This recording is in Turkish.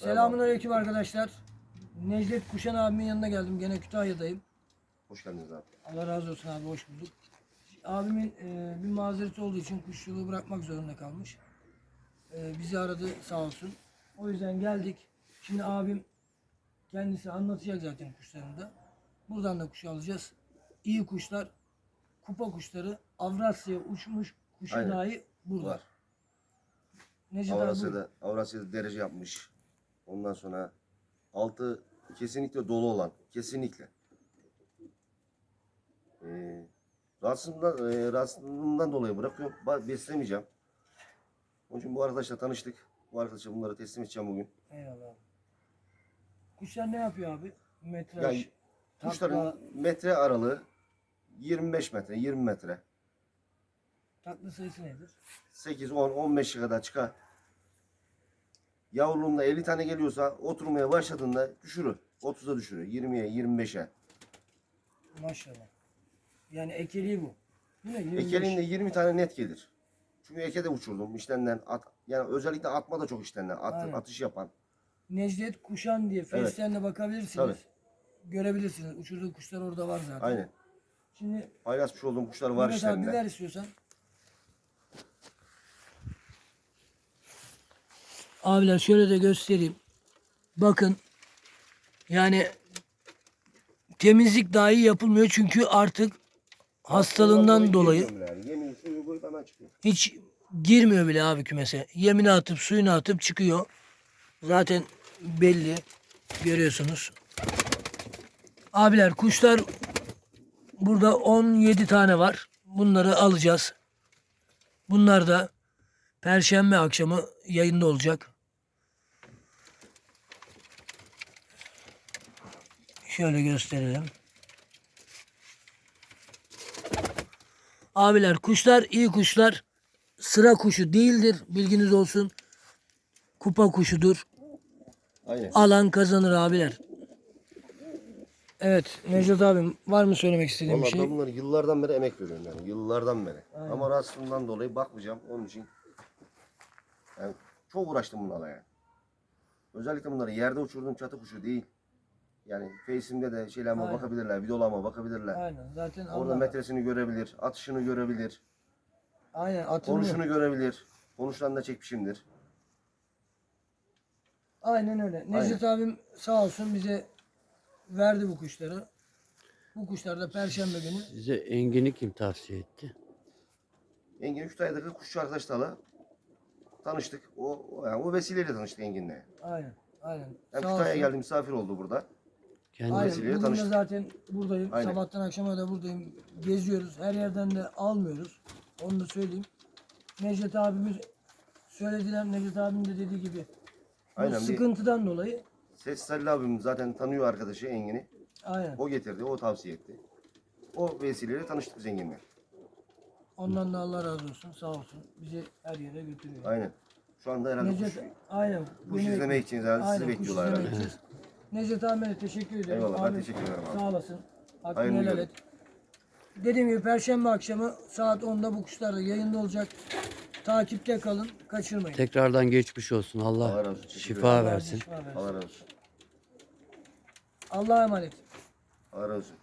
Selamünaleyküm arkadaşlar. Necdet Kuşan abimin yanına geldim. Gene Kütahya'dayım. Hoş geldiniz abi. Allah razı olsun abi hoş bulduk. Abimin e, bir mazereti olduğu için kuşçuluğu bırakmak zorunda kalmış. E, bizi aradı sağ olsun. O yüzden geldik. Şimdi abim kendisi anlatacak zaten kuşlarında. Buradan da kuş alacağız. İyi kuşlar, kupa kuşları, Avrasya'ya uçmuş kuşu Aynen. dahi burada. Var. Necdet abi. Avrasya'da, Avrasya'da derece yapmış. Ondan sonra altı kesinlikle dolu olan. Kesinlikle. Ee, rahatsızlığından, e, rahatsızlığından dolayı bırakıyorum. Beslemeyeceğim. Onun için bu arkadaşla tanıştık. Bu arkadaşa bunları teslim edeceğim bugün. Eyvallah. Kuşlar ne yapıyor abi? Metraj, Yani takla, kuşların metre aralığı 25 metre, 20 metre. takla sayısı nedir? 8, 10, 15'e kadar çıkar. Yavruluğunda 50 tane geliyorsa oturmaya başladığında düşürür. 30'a düşürür. 20'ye, 25'e. Maşallah. Yani ekeliği bu. 25. Ekeliğinde 20 tane net gelir. Çünkü eke de uçurdum. işlerinden at, yani özellikle atma da çok işlerinden. At, Aynen. atış yapan. Necdet Kuşan diye Evet. Face'ten bakabilirsiniz. Tabii. Görebilirsiniz. Uçurduğu kuşlar orada var zaten. Aynen. Şimdi Paylaşmış olduğum kuşlar var işlerinde. ver istiyorsan. Abiler şöyle de göstereyim. Bakın yani temizlik dahi yapılmıyor çünkü artık hastalığından dolayı hiç girmiyor bile abi kümese. Yemini atıp suyunu atıp çıkıyor. Zaten belli. Görüyorsunuz. Abiler kuşlar burada 17 tane var. Bunları alacağız. Bunlar da Perşembe akşamı yayında olacak. Şöyle gösterelim. Abiler kuşlar iyi kuşlar. Sıra kuşu değildir. Bilginiz olsun. Kupa kuşudur. Aynen. Alan kazanır abiler. Evet Necdet abim var mı söylemek istediğin bir Vallahi şey? ben bunları yıllardan beri emek veriyorum yani. Yıllardan beri. Ama rahatsızlığından dolayı bakmayacağım. Onun için yani çok uğraştım bunlarla yani. Özellikle bunları yerde uçurduğum çatı kuşu değil. Yani Face'imde de şeylerime Aynen. bakabilirler, videolarıma bakabilirler. Aynen zaten Orada Allah. metresini görebilir, atışını görebilir, Aynen atılmıyor. konuşunu görebilir. Konuşlarını da çekmişimdir. Aynen öyle. Necdet abim sağ olsun bize verdi bu kuşları. Bu kuşlar da perşembe günü. Size Engin'i kim tavsiye etti? Engin Üçtay'daki kuşçu arkadaşlarla tanıştık. O, o, yani o vesileyle tanıştık Engin'le. Aynen. Aynen. Hem Sağ Kütahya'ya olsun. geldi misafir oldu burada. Kendi Aynen. vesileyle Bugün de tanıştık. zaten buradayım. Aynen. Sabahtan akşama da buradayım. Geziyoruz. Her yerden de almıyoruz. Onu da söyleyeyim. Necdet abimiz söylediler. Necdet abim de dediği gibi. Bu Aynen, bir- sıkıntıdan dolayı. Ses Salih abim zaten tanıyor arkadaşı Engin'i. Aynen. O getirdi, o tavsiye etti. O vesileyle tanıştık biz Engin'le. Ondan da Allah razı olsun. Sağ olsun. Bizi her yere götürüyor. Aynen. Şu anda herhalde kuş, Necdet, aynen. kuş Beni izlemek için herhalde sizi Aynen, kuş bekliyorlar izlemek herhalde. için. Necdet abime teşekkür ederim. Eyvallah, ben Abi, teşekkür ederim abi. Sağ olasın. Hakkını Hayırlı helal et. Dediğim gibi Perşembe akşamı saat 10'da bu kuşlar da yayında olacak. Takipte kalın. Kaçırmayın. Tekrardan geçmiş olsun. Allah Allah razı olsun. Teşekkür şifa Allah versin. şifa versin. Allah razı olsun. Allah'a emanet. Allah razı olsun.